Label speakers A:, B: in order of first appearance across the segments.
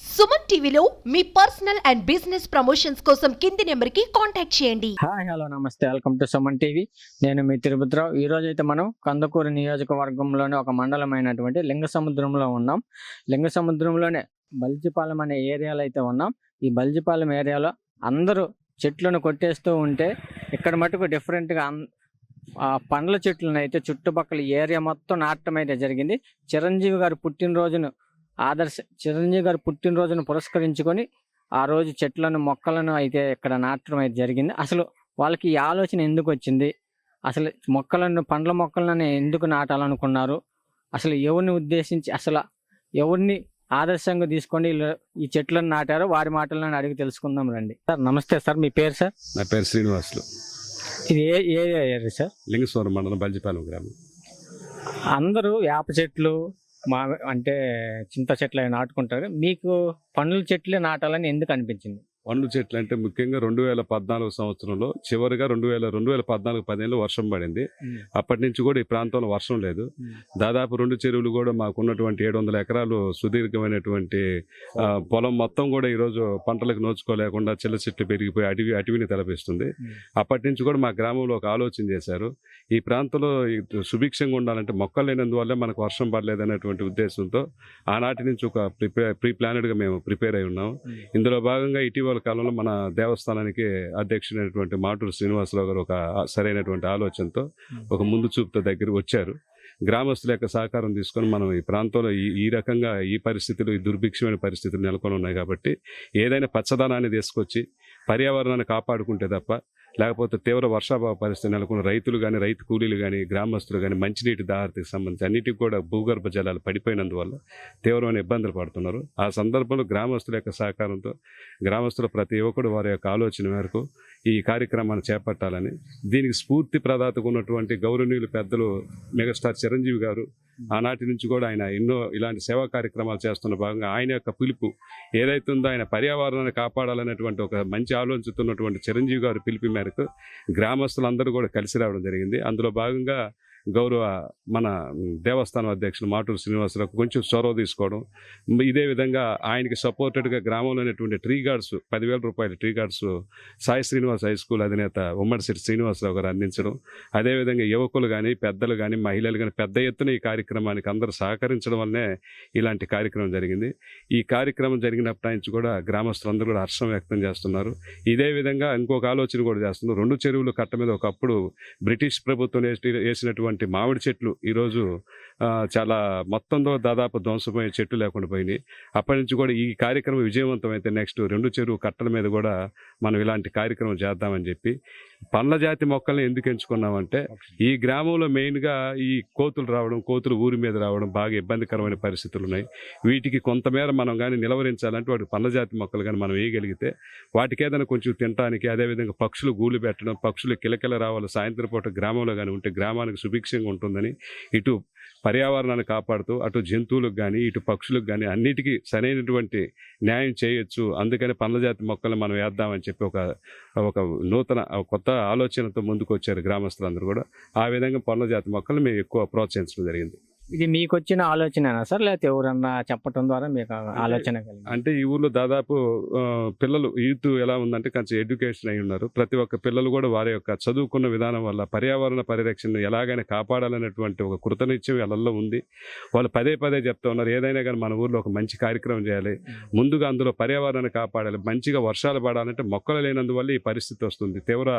A: సుమన్ టీవీలో మీ personal and business promotions కోసం కింది నెంబర్కి కాంటాక్ట్ చేయండి.
B: హాయ్ హలో నమస్తే. Welcome to Suman TV. నేను మీ తిరుపతిరావు. ఈ రోజు అయితే మనం కందుకూరు నియోజకవర్గంలోని ఒక మండలమైనటువంటి లింగ సముద్రంలో ఉన్నాం. లింగ సముద్రంలోనే బల్జిపాలెం అనే ఏరియాలో అయితే ఉన్నాం. ఈ బల్జిపాలెం ఏరియాలో అందరూ చెట్లను కొట్టేస్తూ ఉంటే ఇక్కడ మటుకు డిఫరెంట్గా ఆ పండ్ల చెట్లను అయితే చుట్టుపక్కల ఏరియా మొత్తం నాటడం అయితే జరిగింది. చిరంజీవి గారు పుట్టినరోజును ఆదర్శ చిరంజీవి గారి పుట్టినరోజును పురస్కరించుకొని ఆ రోజు చెట్లను మొక్కలను అయితే ఇక్కడ నాటడం అయితే జరిగింది. అసలు వాళ్ళకి ఈ ఆలోచన ఎందుకు వచ్చింది? అసలు మొక్కలను పండ్ల మొక్కలను ఎందుకు నాటాలనుకున్నారు? అసలు ఎవరిని ఉద్దేశించి అసలు ఎవరిని ఆదర్శంగా తీసుకొని ఈ చెట్లను నాటారో వారి మాటలను అడిగి తెలుసుకుందాం రండి. సార్ నమస్తే సార్ మీ పేరు సార్?
C: నా పేరు శ్రీనివాసులు.
B: ఇది ఏ ఏ ఏరియా సార్?
C: లింగస్వరం మండలం బల్జిపాలెం గ్రామం.
B: అందరూ వేప చెట్లు మా అంటే చింత చెట్లు అవి నాటుకుంటారు. మీకు పండ్ల చెట్లే నాటాలని ఎందుకు అనిపించింది?
C: పండ్ల చెట్లు అంటే ముఖ్యంగా రెండు వేల పద్నాలుగు సంవత్సరంలో చివరిగా రెండు వేల రెండు వేల పద్నాలుగు పదిహేనులో వర్షం పడింది. అప్పటి నుంచి కూడా ఈ ప్రాంతంలో వర్షం లేదు. దాదాపు రెండు చెరువులు కూడా మాకున్నటువంటి ఏడు వందల ఎకరాలు సుదీర్ఘమైనటువంటి పొలం మొత్తం కూడా ఈరోజు పంటలకు నోచుకోలేకుండా చిల్ల చెట్లు పెరిగిపోయి అటవీ అటవీని తలపిస్తుంది. అప్పటి నుంచి కూడా మా గ్రామంలో ఒక ఆలోచన చేశారు. ఈ ప్రాంతంలో సుభిక్షంగా ఉండాలంటే మొక్కలు లేనందువల్లే మనకు వర్షం పడలేదనేటువంటి ఉద్దేశంతో ఆనాటి నుంచి ఒక ప్రిపేర్ ప్రీ ప్లానెడ్గా మేము ప్రిపేర్ అయి ఉన్నాం. ఇందులో భాగంగా ఇటీవల కాలంలో మన దేవస్థానానికి అధ్యక్షుడైనటువంటి మాటూరు శ్రీనివాసరావు గారు ఒక సరైనటువంటి ఆలోచనతో ఒక ముందు చూపుతో దగ్గరికి వచ్చారు. గ్రామస్తుల యొక్క సహకారం తీసుకొని మనం ఈ ప్రాంతంలో ఈ ఈ రకంగా ఈ పరిస్థితులు ఈ దుర్భిక్షమైన పరిస్థితులు నెలకొని ఉన్నాయి కాబట్టి ఏదైనా పచ్చదనాన్ని తీసుకొచ్చి పర్యావరణాన్ని కాపాడుకుంటే తప్ప లేకపోతే తీవ్ర వర్షాభావ పరిస్థితి నెలకొన్న రైతులు కానీ రైతు కూలీలు కానీ గ్రామస్తులు కానీ మంచినీటి దాహార్తికి సంబంధించి అన్నిటికీ కూడా భూగర్భ జలాలు పడిపోయినందువల్ల తీవ్రమైన ఇబ్బందులు పడుతున్నారు. ఆ సందర్భంలో గ్రామస్తుల యొక్క సహకారంతో గ్రామస్తుల ప్రతి యువకుడు వారి యొక్క ఆలోచన మేరకు ఈ కార్యక్రమాన్ని చేపట్టాలని దీనికి స్ఫూర్తి ప్రదాతకు ఉన్నటువంటి గౌరవనీయులు పెద్దలు మెగాస్టార్ చిరంజీవి గారు ఆనాటి నుంచి కూడా ఆయన ఎన్నో ఇలాంటి సేవా కార్యక్రమాలు చేస్తున్న భాగంగా ఆయన యొక్క పిలుపు ఏదైతే ఉందో ఆయన పర్యావరణాన్ని కాపాడాలనేటువంటి ఒక మంచి ఆలోచిస్తున్నటువంటి చిరంజీవి గారు పిలుపు మేరకు గ్రామస్తులందరూ కూడా కలిసి రావడం జరిగింది. అందులో భాగంగా గౌరవ మన దేవస్థానం అధ్యక్షులు మాటూరు శ్రీనివాసరావు కొంచెం చొరవ తీసుకోవడం. ఇదే విధంగా ఆయనకి సపోర్టెడ్గా గ్రామంలోనేటువంటి ట్రీ గార్డ్స్ పదివేల రూపాయల tree guards Sai Srinivas high school అధినేత ఉమ్మడి శ్రీనివాసరావు గారు అందించడం. అదేవిధంగా యువకులు కానీ పెద్దలు కానీ మహిళలు కానీ పెద్ద ఎత్తున ఈ కార్యక్రమానికి అందరూ సహకరించడం వల్లనే ఇలాంటి కార్యక్రమం జరిగింది. ఈ కార్యక్రమం జరిగినప్పటి నుంచి కూడా గ్రామస్తులందరూ కూడా హర్షం వ్యక్తం చేస్తున్నారు. ఇదే విధంగా ఇంకొక ఆలోచన కూడా చేస్తున్నారు. రెండు చెరువులు కట్ట మీద ఒకప్పుడు బ్రిటిష్ ప్రభుత్వం వేసి ఉన్నటువంటి మామిడి చెట్లు ఈరోజు చాలా మొత్తంలో దాదాపు ధ్వంసపోయే చెట్లు లేకుండా పోయినాయి. అప్పటి నుంచి కూడా ఈ కార్యక్రమం విజయవంతం అయితే నెక్స్ట్ రెండు చెరువు కట్టల మీద కూడా మనం ఇలాంటి కార్యక్రమం చేద్దామని చెప్పి పండ్ల జాతి మొక్కల్ని ఎందుకు ఎంచుకున్నామంటే ఈ గ్రామంలో మెయిన్గా ఈ కోతులు రావడం కోతులు ఊరి మీద రావడం బాగా ఇబ్బందికరమైన పరిస్థితులు ఉన్నాయి. వీటికి కొంతమేర మనం కానీ నిలవరించాలంటే వాటి పండ్ల జాతి మొక్కలు కానీ మనం వేయగలిగితే వాటికి ఏదైనా కొంచెం తినడానికి అదేవిధంగా పక్షులు గూళ్ళు పెట్టడం పక్షులు కిలకిల రావాలి సాయంత్రం పూట గ్రామంలో కానీ ఉంటే గ్రామానికి సుభిక్షంగా ఉంటుందని ఇటు పర్యావరణాన్ని కాపాడుతూ అటు జంతువులకు కానీ ఇటు పక్షులకు కానీ అన్నిటికీ సరైనటువంటి న్యాయం చేయొచ్చు. అందుకని పండ్ల జాతి మొక్కలు మనం వేద్దామని చెప్పి ఒక ఒక నూతన కొత్త ఆలోచనతో ముందుకు వచ్చారు గ్రామస్తులందరూ కూడా. ఆ విధంగా పండ్ల జాతి మొక్కలు మేము ఎక్కువ ప్రోత్సహించడం జరిగింది.
B: ఇది మీకు వచ్చిన ఆలోచనేనా సార్? లేకపోతే ఎవరన్నా చెప్పటం ద్వారా మీకు ఆలోచన కలిగింది?
C: అంటే ఈ ఊర్లో దాదాపు పిల్లలు యూత్ ఎలా ఉందంటే కొంచెం ఎడ్యుకేషన్ అయి ఉన్నారు. ప్రతి ఒక్క పిల్లలు కూడా వారి యొక్క చదువుకున్న విధానం వల్ల పర్యావరణ పరిరక్షణ ఎలాగైనా కాపాడాలనేటువంటి ఒక కృతనిత్యం వాళ్ళల్లో ఉంది. వాళ్ళు పదే పదే చెప్తా ఉన్నారు ఏదైనా కానీ మన ఊర్లో ఒక మంచి కార్యక్రమం చేయాలి. ముందుగా అందులో పర్యావరణాన్ని కాపాడాలి మంచిగా వర్షాలు పడాలంటే మొక్కలు లేనందువల్ల ఈ పరిస్థితి వస్తుంది. తీవ్ర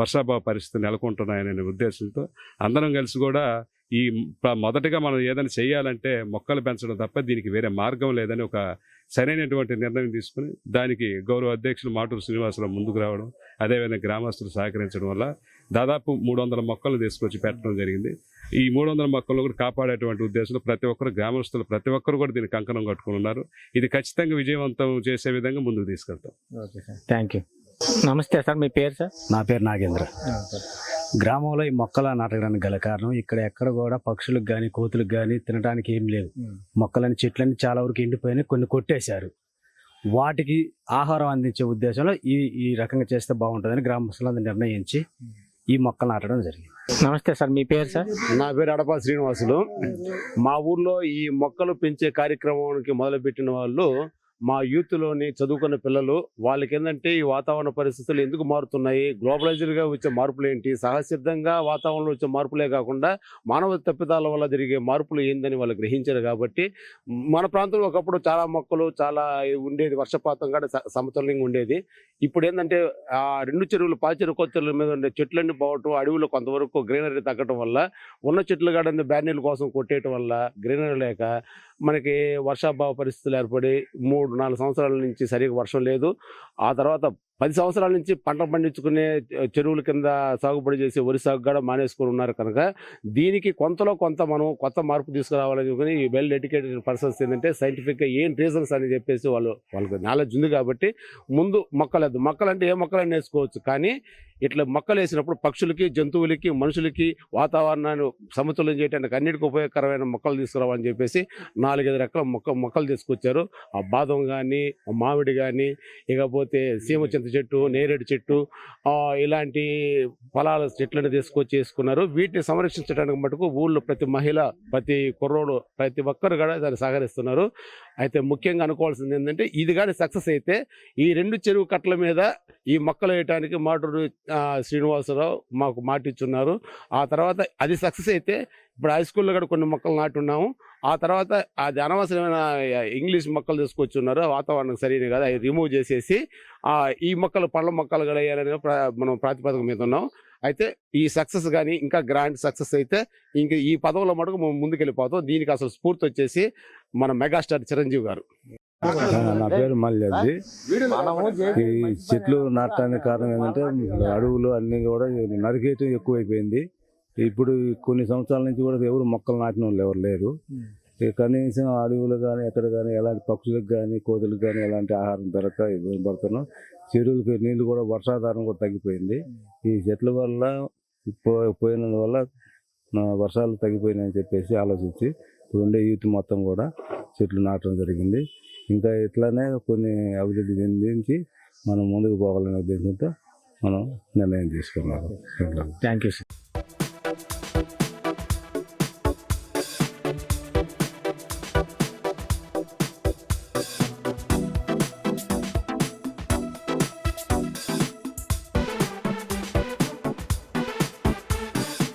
C: వర్షాభావ పరిస్థితి నెలకొంటున్నాయనే ఉద్దేశంతో అందరం కలిసి కూడా ఈ మొదటగా మనం ఏదైనా చేయాలంటే మొక్కలు పెంచడం తప్ప దీనికి వేరే మార్గం లేదని ఒక సరైనటువంటి నిర్ణయం తీసుకుని దానికి గౌరవ అధ్యక్షులు మాటూరు శ్రీనివాసరావు ముందుకు రావడం అదేవిధంగా గ్రామస్తులు సహకరించడం వల్ల దాదాపు మూడు వందల మొక్కలు తీసుకొచ్చి పెట్టడం జరిగింది. ఈ మూడు వందల మొక్కలు కూడా కాపాడేటువంటి ఉద్దేశంలో ప్రతి ఒక్కరు గ్రామస్తులు ప్రతి ఒక్కరు కూడా దీనికి కంకణం కట్టుకుని ఉన్నారు. ఇది ఖచ్చితంగా విజయవంతం చేసే విధంగా ముందుకు తీసుకెళ్తాం.
B: Okay sir. Thank you. నమస్తే సార్ మీ పేరు సార్?
D: నా పేరు నాగేంద్ర. గ్రామంలో ఈ మొక్కలు నాటడానికి గల కారణం ఇక్కడ ఎక్కడ కూడా పక్షులకు కానీ కోతులకు కానీ తినడానికి ఏం లేదు మొక్కలని చెట్లని చాలా వరకు ఎండిపోయినాయి కొన్ని కొట్టేశారు. వాటికి ఆహారం అందించే ఉద్దేశంలో ఈ ఈ రకంగా చేస్తే బాగుంటుందని గ్రామస్తులందరూ నిర్ణయించి ఈ మొక్కలు నాటడం జరిగింది.
B: నమస్తే సార్ మీ పేరు సార్?
E: నా పేరు అడపా శ్రీనివాసులు. మా ఊర్లో ఈ మొక్కలు పెంచే కార్యక్రమానికి మొదలుపెట్టిన వాళ్ళు మా యూత్లోని చదువుకున్న పిల్లలు వాళ్ళకి ఏంటంటే ఈ వాతావరణ పరిస్థితులు ఎందుకు మారుతున్నాయి? గ్లోబలైజ్డ్గా వచ్చే మార్పులు ఏంటి సహసిద్ధంగా వాతావరణంలో వచ్చే మార్పులే కాకుండా మానవ తప్పిదాల వల్ల జరిగే మార్పులు ఏందని వాళ్ళు గ్రహించారు కాబట్టి మన ప్రాంతంలో ఒకప్పుడు చాలా మొక్కలు చాలా ఉండేది వర్షపాతం కూడా సమతుల్యంగా ఉండేది. ఇప్పుడు ఏంటంటే ఆ రెండు చెరువులు పాల చెరువు కొత్త చెరువుల మీద ఉండే చెట్లన్నీ పోవటం అడవిలో కొంతవరకు గ్రీనరీ తగ్గటం వల్ల ఉన్న చెట్లు కాడ బ్యానీల కోసం కొట్టేయటం వల్ల గ్రీనరీ లేక మనకి వర్షాభావ పరిస్థితులు ఏర్పడి మూడు నాలుగు సంవత్సరాల నుంచి సరిగ్గా వర్షం లేదు. ఆ తర్వాత పది సంవత్సరాల నుంచి పంట పండించుకునే చెరువుల కింద సాగుబడి చేసి వరి సాగు కూడా మానేసుకుని ఉన్నారు కనుక దీనికి కొంతలో కొంత మనం కొత్త మార్పు తీసుకురావాలని చెప్పి వెల్ ఎడ్యుకేటెడ్ పర్సన్స్ ఏంటంటే సైంటిఫిక్గా ఏం రీజన్స్ అని చెప్పేసి వాళ్ళు వాళ్ళకి నాలెడ్జ్ ఉంది కాబట్టి ముందు మొక్కలేదు మొక్కలంటే ఏ మొక్కలని వేసుకోవచ్చు. కానీ ఇట్లా మొక్కలు వేసినప్పుడు పక్షులకి జంతువులకి మనుషులకి వాతావరణాన్ని సమతుల్యం చేయడానికి అన్నిటికీ ఉపయోగకరమైన మొక్కలు తీసుకురావాలని చెప్పేసి నాలుగైదు రకాల మొక్క మొక్కలు తీసుకొచ్చారు. ఆ బాదం కానీ మామిడి కానీ ఇకపోతే సీమ చింత చెట్టు నేరేడు చెట్టు ఇలాంటి ఫలాల చెట్లను తీసుకొచ్చి వేసుకున్నారు వీటిని సంరక్షించడానికి మటుకు ఊళ్ళో ప్రతి మహిళ ప్రతి కుర్రోడు ప్రతి ఒక్కరు కూడా దాన్ని సహకరిస్తున్నారు. అయితే ముఖ్యంగా అనుకోవాల్సింది ఏంటంటే ఇది కానీ సక్సెస్ అయితే ఈ రెండు చెరువు కట్టల మీద ఈ మొక్కలు వేయటానికి మాటూరు శ్రీనివాసరావు మాకు మాటిచ్చున్నారు. ఆ తర్వాత అది సక్సెస్ అయితే ఇప్పుడు హై స్కూల్లో కూడా కొన్ని మొక్కలు నాటున్నాము. ఆ తర్వాత అది అనవసరమైన ఇంగ్లీష్ మొక్కలు తీసుకొచ్చి ఉన్నారు వాతావరణం సరైన కదా. అవి రిమూవ్ చేసేసి ఈ మొక్కలు పళ్ళ మొక్కలు కూడా వేయాలని ప్ర- మనం ప్రాతిపదిక మీద ఉన్నాం. అయితే ఈ సక్సెస్ కానీ ఇంకా గ్రాండ్ సక్సెస్ అయితే ఇంక ఈ పదవులో మటుకు మనం ముందుకెళ్ళిపోతాం. దీనికి అసలు స్ఫూర్తి వచ్చేసి మన మెగాస్టార్ చిరంజీవి గారు.
F: నా పేరు మల్లి ఈ చెట్లు నాటడానికి కారణం ఏంటంటే అడవులు అన్ని కూడా నరికేయటం ఎక్కువైపోయింది. ఇప్పుడు కొన్ని సంవత్సరాల నుంచి కూడా ఎవరు మొక్కలు నాటిన వాళ్ళు ఎవరు లేరు. కనీసం అడవులు కానీ ఎక్కడ కానీ ఎలాంటి పక్షులకు కానీ కోతులకు కానీ ఎలాంటి ఆహారం దొరక ఇబ్బంది పడుతున్నాం. చెరువులకి నీళ్ళు కూడా వర్షాధారం కూడా తగ్గిపోయింది. ఈ చెట్ల వల్ల పో- పోయిన వల్ల వర్షాలు వర్షాలు తగ్గిపోయినాయని చెప్పేసి ఆలోచించి ఇప్పుడు ఉండే యూత్ మొత్తం కూడా చెట్లు నాటడం జరిగింది. ఇంకా ఇట్లానే కొన్ని అభివృద్ధి చెందించి మనం ముందుకు పోవాలనే ఉద్దేశంతో మనం నిర్ణయం తీసుకున్నాము.
B: Thank you sir